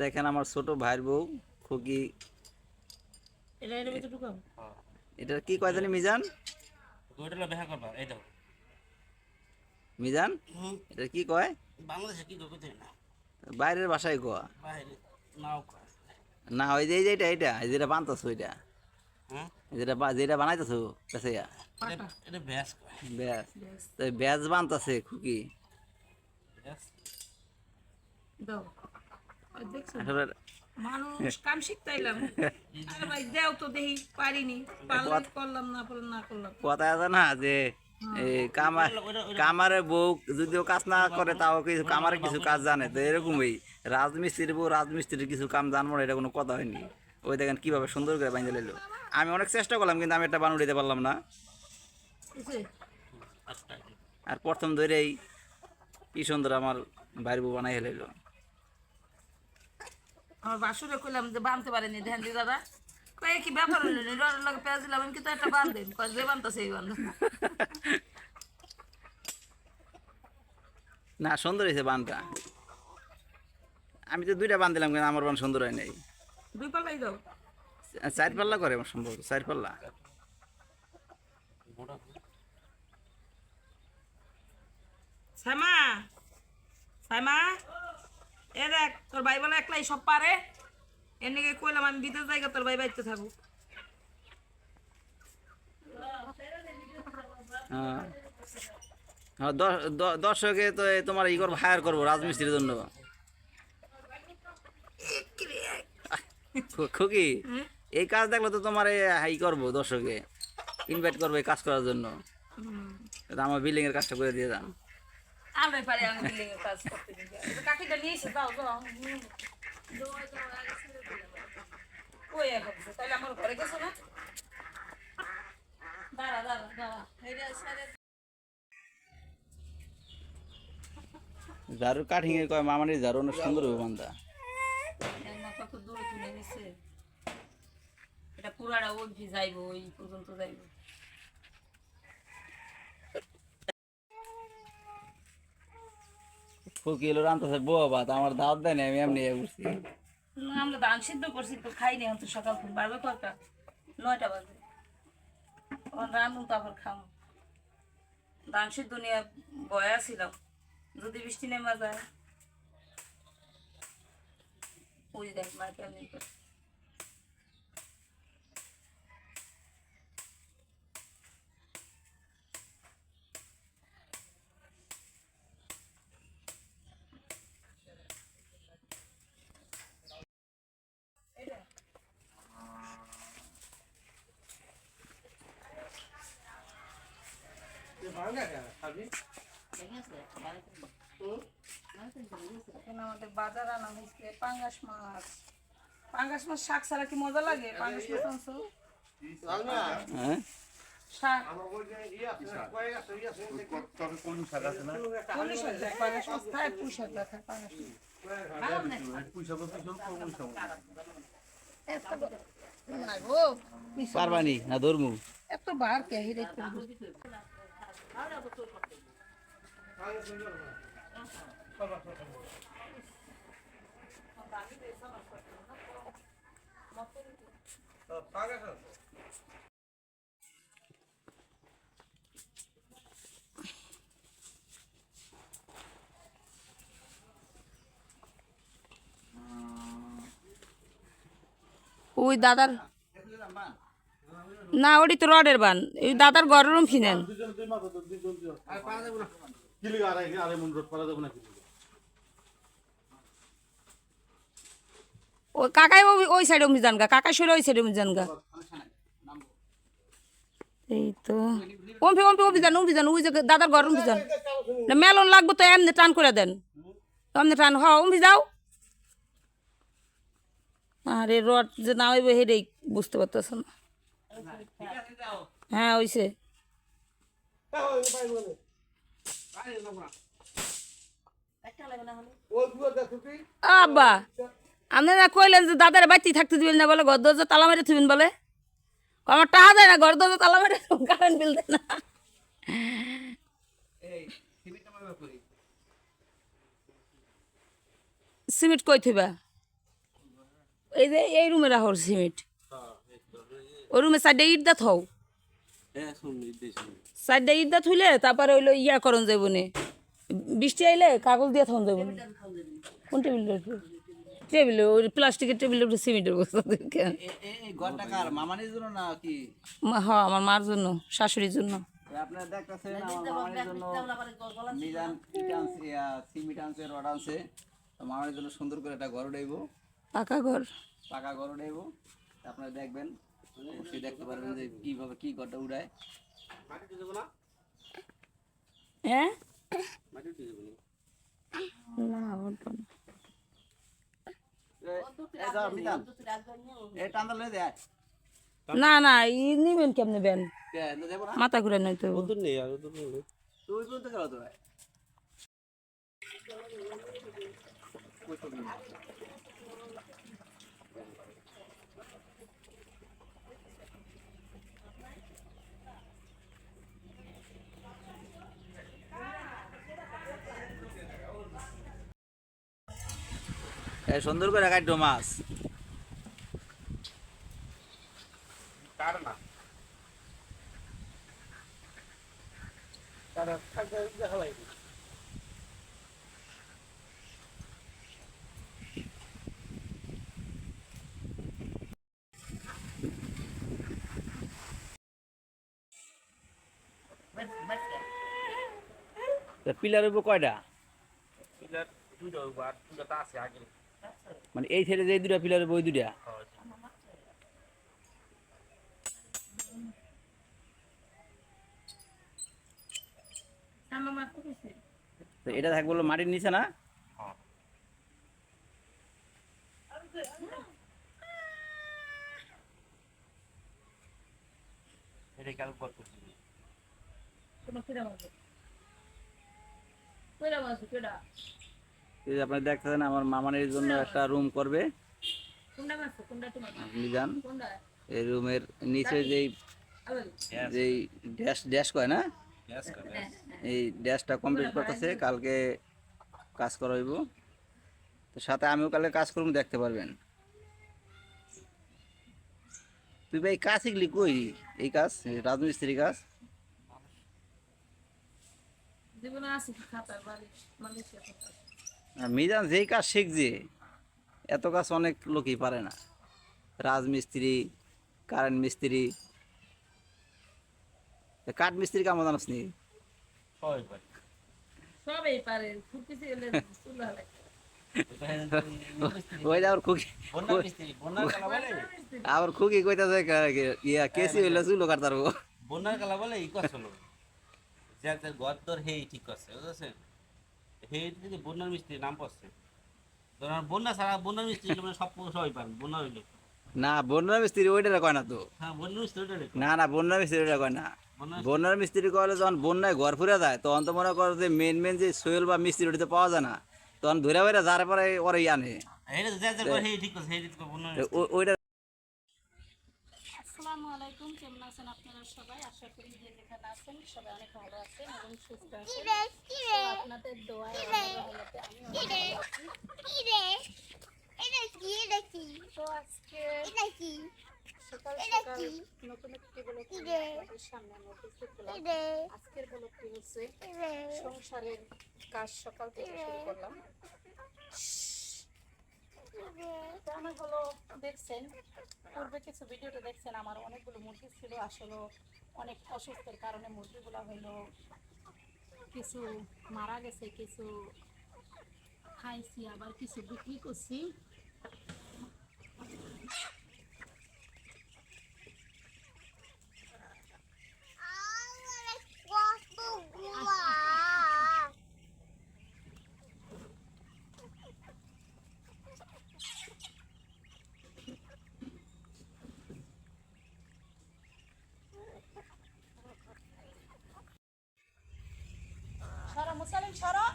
দেখেন আমার ছোট ভাইয়ের বউ খুকি। এটা কি কয় জানি মিজান? মিজান? এটা কি কয়? বাংলাদেশে কি না বাইরের বাসায় কোয়া। না ওই যে এই যে এটা এটা যেটা বানতেছো ওইটা যেটা যেটা বানাইতেছো কাছে ব্যাস বানতেছে খুকি? ব্যাস। দাও। ওই দেখছ? আসলে মানুষ কাম শিখতে এলাম আরে ভাই দেও তো দেখি পারিনি। পারলে করলাম না পারলে না করলাম। কথা আছে না যে এই কামার বউ যদিও কাজ না করে তাও কিছু কামারে কিছু কাজ জানে। তো এরকমই। রাজমিস্ত্রির বউ রাজমিস্ত্রির কিছু কাম জানব না এটা কোনো কথা হয়নি। ওই দেখেন কীভাবে সুন্দর করে বানিয়ে নিল আমি অনেক চেষ্টা করলাম কিন্তু আমি একটা বানু দিতে পারলাম না। আর প্রথম ধরেই কি সুন্দর আমার ভাইয়ের বউ বানাই হেলাইল আমার বাসুরে কইলাম যে বানতে পারেনি ধ্যান দি দাদা। কয়ে কি ব্যাপার হইল নি? রড লাগে পেঁয়াজ দিলাম একটা বান দেন কয় যে বানতা সেই বান্ধ না সুন্দর হয়েছে বানটা। আমি তো দুইটা বান দিলাম কিন্তু আমার বান সুন্দর হয় নাই। দুই পাল্লাই দাও। চার পাল্লা করে আমার সম্ভব চার পাল্লা। সাইমা সাইমা এ দেখ তোর ভাই বলে একলাই সব পারে। এমনি কইলাম আমি বিদেশ জায়গা তোর ভাই বাইতে থাকুক। হ্যাঁ। হ্যাঁ, দর্শকে তো তোমার ই করব হায়ার করব রাজমিস্ত্রির জন্য। খুকি এই কাজ দেখলে তো তোমার হাই করব দর্শকে ইনভাইট করব এই কাজ করার জন্য। আমার বিল্ডিং এর কাজটা করে দিয়ে যান। আমরাই পারি আমি বিল্ডিং এর কাজ করতে কাকিটা নিয়ে এসে দাও দাও ওই এখন তাহলে আমার ঘরে গেছো না? দাঁড়া দাঁড়া দাঁড়া। ঝাড়ু কাঠিং এর কয় মামানির ঝাড়ু অনেক সুন্দর হবে বান্ধা কত দূরে তুলে নিছে এটা পুরাটা অবধি যাইব ওই পর্যন্ত যাইব। খুকি এলো রান্তাছে ভাত আমার দাওয়াত দেয় না আমি এমনি উঠছি না, আমরা ধান সিদ্ধ করছি তো খাইনি এখন তো সকাল থেকে বারবে কটা নয়টা বাজে। তখন রান্ধুন তারপর খাম। ধান সিদ্ধ নিয়ে বয়া ছিলাম যদি বৃষ্টি নেমা যায়। ওই দেখ মা কেমনি করে। এখানে আমাদের বাজার আনা হয়েছে পাঙ্গাস মাছ। পাঙ্গাস মাছ শাক ছাড়া কি মজা লাগে? পাঙ্গাস মাছ আনছো? হ্যাঁ? শাক। পাঙ্গাস মাছ খায় পুঁই শাক খায় পাঙ্গাস মাছ। পুঁই শাক পিছন কোন শাক। এত পারবানি না ধর্মু? এত বার কে হিরে ওই দাদার না ওটি তো রডের বান। ওই দাদার ঘরের রুম ফিনেন দুজন দুই মাথা তো দুজন দুজন কি লিগা আরে আরে মন রোড পারা যাবে না কি লিগা? ওই কাকাই ওই- ওই সাইডে অমিজান গা কাকাই সরে ওই সাইডে অমিজান গা। এই তো। অম্পি অম্পি অভিযান অভিযান ওই যে দাদার ঘর অভিযান না মেলন লাগবে তো এমনি টান করে দেন। এমনি টান হ অম্পি যাও। আরে রড যে না হইবে হেরেই বুঝতে পারতেছ না। হ্যাঁ ওইসে আব্বা! আপনারা কইলেন যে দাদার বাড়িতে থাকতে দিবেন না বলে ঘর দরজা তালা মেরে থুবেন বলে। আমার টাকা দেয় না ঘর দরজা তালা মেরে কারেন্ট বিল দেয় না। সিমেন্ট কই থইবা? এই যে এই রুমে রাখো সিমেন্ট। ওই রুমে সাইডে ইট দা থও। হ্যাঁ সাইডে ইট দা থইলে তারপরে হইল ইয়া করন যাইব নে বৃষ্টি আইলে কাগজ দিয়ে থন যাইব কোন টেবিলের টেবিলে ওই প্লাস্টিকের টেবিলের উপরে সিমেন্টের বস্তা দেখে এই ঘরটা কার মামানির জন্য না কি হ্যাঁ আমার মার জন্য শাশুড়ির জন্য। আপনারা দেখতেছেন আমার মামানির জন্য ইয়া, সুন্দর করে একটা ঘর উঠাইব। পাকা ঘর। পাকা ঘর উঠাইব। আপনারা দেখবেন অবশ্যই দেখতে পারবেন যে কীভাবে কি ঘরটা উড়ায় মাটি দিয়ে দেবো না হ্যাঁ? মাটি দিয়ে দেবো না। উঠবো না। এই যাও, মিজান। এই টান্দা লয়ে দেয় না না ই নিবেন কেমনে বেন? কে দেবো না? মাথা ঘুরে নাই তো। তুই বলতে গেল তো ভাই এই সুন্দর করে কাট্টো মাছ। পিলারের উপর কয়টা? পিলার বার দুটো তা আছে আগে। মানে এই সাইডে যে দুটা পিলারের বই দুটা তো এটা থাকবে হলো মাটির নিচে না? এটা কাল কত করছি এই যে আপনারা দেখতেছেন আমার মামানির জন্য একটা রুম করবে। আপনি যান। এই রুমের নিচে যেই যেই ড্যাশ ড্যাশ কয় না? এই ড্যাশটা কমপ্লিট করতেছে কালকে কাজ করাইব। তো সাথে আমিও কালকে কাজ করব দেখতে পারবেন। তুই ভাই কাজ শিখলি কই? এই কাজ রাজমিস্ত্রি কাজ? জীবনে আছে খাতার বাড়ি মালয়েশিয়া আর মিজান যেই কাজ শিখছে এত কাজ অনেক লোকই পারে না। রাজমিস্ত্রি কারেন্ট মিস্ত্রি। কাঠ মিস্ত্রি কামো জানাস নি? সবাই পারে। ওই আবার খুকি বন্যা মিস্ত্রি বন্যার কালা বলে? আবার খুকি কইতাছে ইয়া কেসি হইলে চুলো কাটতার বন্যার কালা বলে ই করছিল যে একটা ঘর তোর হেই ঠিক বুঝেছেন? বন্যার মিস্ত্রি নাম পড়ছে। ধরেন বন্যা ছাড়া বন্যার মিস্ত্রি মানে সব সবাই পারেন বন্যা হইলে। না বন্যার মিস্ত্রি ওইটা কয় না তো? হ্যাঁ বন্যার মিস্ত্রি ওটা না না বন্যার মিস্ত্রি ওইটা কয় না। বন্যা বন্যার মিস্ত্রি কলে যখন বন্যায় ঘর ফুরে যায় তখন তো মনে করো যে মেন মেন যে সোয়েল বা মিস্ত্রি ওটিতে পাওয়া যায় না। তখন ধরে ধরে যারে পরে ওরা আনে। ওইটা আসসালামু আলাইকুম কেমন আছেন আপনারা সবাই? আশা করি যে যেখানে আছেন সবাই অনেক ভালো আছেন এবং সুস্থ আছেন। আপনাদের দোয়ায় তো আজকে সকাল সকাল নতুন একটি ব্লগ আপনাদের সামনে আমি উপস্থিত হলাম। আজকের ব্লগটি হচ্ছে সংসারের কাজ সকাল থেকে শুরু করলাম। আমার হলো দেখছেন পূর্বে কিছু ভিডিওতে দেখছেন আমার অনেকগুলো মুরগি ছিল। আসলে অনেক অসুস্থের কারণে মুরগিগুলো হলো কিছু মারা গেছে কিছু খাইছি আবার কিছু বিক্রি করছি সরো মুসালিম সরো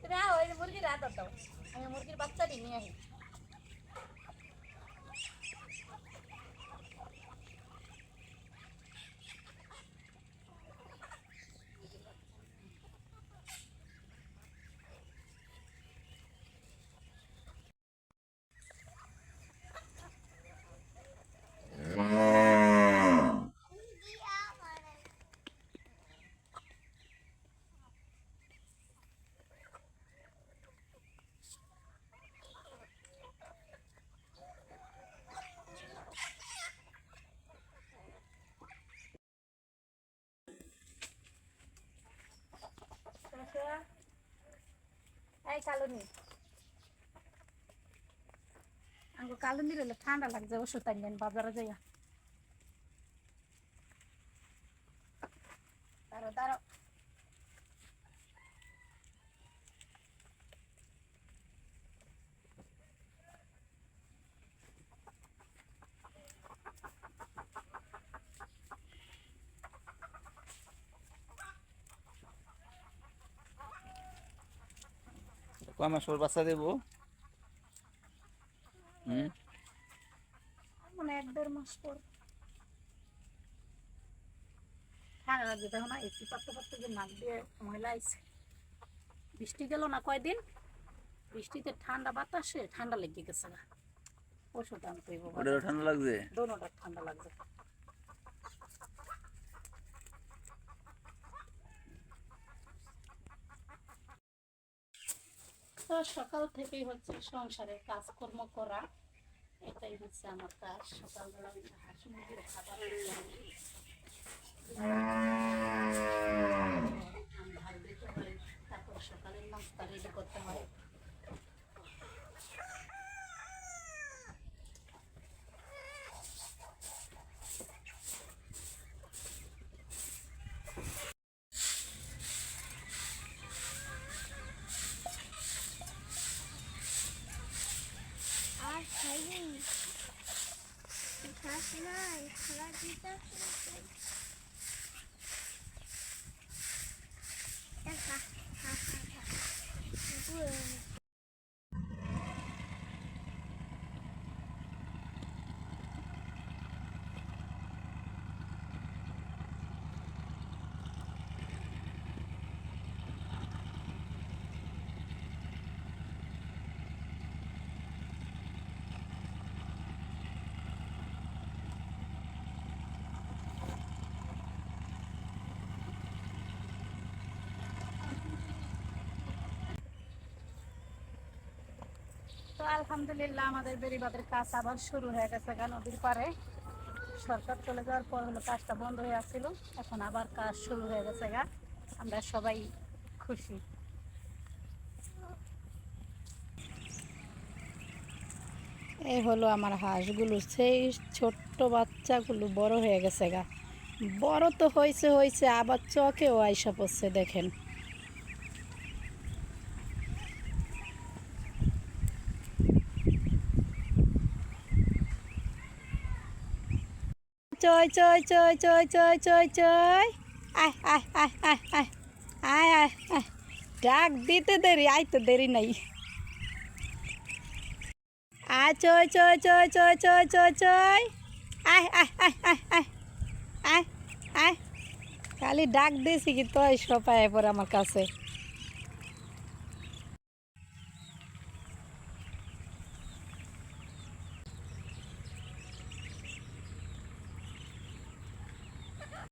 তুমি আহ ওই মুরগির রাত দাও আমি মুরগির বাচ্চাটি নিয়ে আসি এই কালুনি। আঙ্গো কালুনি রইলে ঠান্ডা লাগছে ওষুধ আনলেন বাজারে যাইয়া দাঁড়ো দাঁড়ো কয় মাস পর বাচ্চা দেবো। হুম? মানে এক দেড় মাস পর। ঠান্ডা লাগছে দেখো না এসি পাত্র পাত্র যে নাক দিয়ে ময়লা আইছে। বৃষ্টি গেল না কয়দিন? বৃষ্টিতে ঠান্ডা বাতাসে ঠান্ডা লেগে গেছে না। ওষুধ আনতে ঠান্ডা লাগছে? দোনোটা ঠান্ডা লাগছে। তো সকাল থেকেই হচ্ছে সংসারের কাজকর্ম করা। এটাই হচ্ছে আমার কাজ। সকালবেলা হাঁস মুরগির খাবার দিলাম। ধান দিতে হয় তারপর সকালের নাস্তা রেডি করতে হয় আর খাইনি খাস নাই খাওয়া দিতে খা খা খা খা তো আলহামদুলিল্লাহ আমাদের বেরিবাদের কাজ আবার শুরু হয়ে গেছে গা নদীর পারে সরকার চলে যাওয়ার পর হলো কাজটা বন্ধ হয়ে আসছিল। এখন আবার কাজ শুরু হয়ে গেছে গা। আমরা সবাই খুশি। এই হলো আমার হাঁসগুলো, সেই ছোট্ট বাচ্চাগুলো বড় হয়ে গেছে গা। বড় তো হয়েছে হয়েছে আবার চকেও আইসা পড়ছে দেখেন। চয় চয় চয় চয় চয় চয় চয় আয় আয় আয় আয় আয় আয় ডাক দিতে দেরি তো দেরি নাই আয় চয় চয় চয় চয় চয় চয় চয় আয় আয় আয় আয় আয় খালি ডাক দিয়েছি কি তো সবাই পরে আমার কাছে